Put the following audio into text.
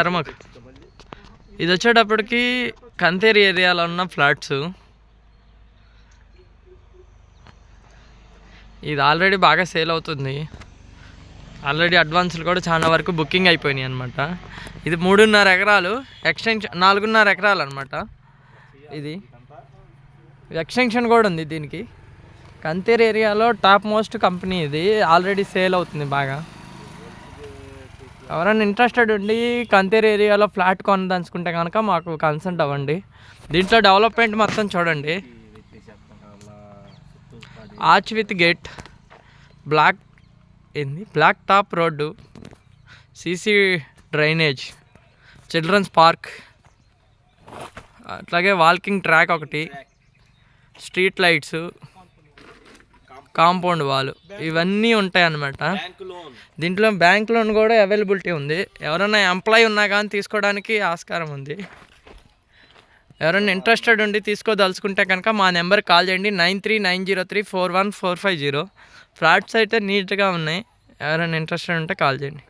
అరమక్. ఇది వచ్చేటప్పటికి కంతేరి ఏరియాలో ఉన్న ఫ్లాట్స్. ఇది ఆల్రెడీ బాగా సేల్ అవుతుంది. ఆల్రెడీ అడ్వాన్సులు కూడా చాలా వరకు బుకింగ్ అయిపోయినాయి అనమాట ఇది మూడున్నర ఎకరాలు ఎక్స్టెన్షన్ నాలుగున్నర ఎకరాలు అనమాట ఇది. ఎక్స్టెన్షన్ కూడా ఉంది దీనికి. కంతేరు ఏరియాలో టాప్ మోస్ట్ కంపెనీ ఇది. ఆల్రెడీ సేల్ అవుతుంది బాగా. ఎవరైనా ఇంట్రెస్టెడ్ ఉండి కంతేరు ఏరియాలో ఫ్లాట్ కొనదలుచుకుంటే కనుక మాకు కన్సల్ట్ అవ్వండి. దీంట్లో డెవలప్మెంట్ మొత్తం చూడండి. ఆర్చ్ విత్ గేట్ బ్లాక్ ఏంది? Block top road CC drainage children's park అట్లాగే వాకింగ్ ట్రాక్ ఒకటి స్ట్రీట్ లైట్స్ కాంపౌండ్ వాల్ ఇవన్నీ ఉంటాయి అన్నమాట దీంట్లో బ్యాంక్ లోన్ కూడా అవైలబిలిటీ ఉంది. ఎవరైనా ఎంప్లాయీ ఉన్నా కానీ తీసుకోవడానికి ఆస్కారం ఉంది. ఎవరైనా ఇంట్రెస్టెడ్ ఉండి తీసుకోదలుచుకుంటే కనుక మా నెంబర్ కాల్ చేయండి. Nine three nine zero three four one four five zero. Flats అయితే నీట్గా ఉన్నాయి. ఎవరైనా ఇంట్రెస్టెడ్ ఉంటే కాల్ చేయండి.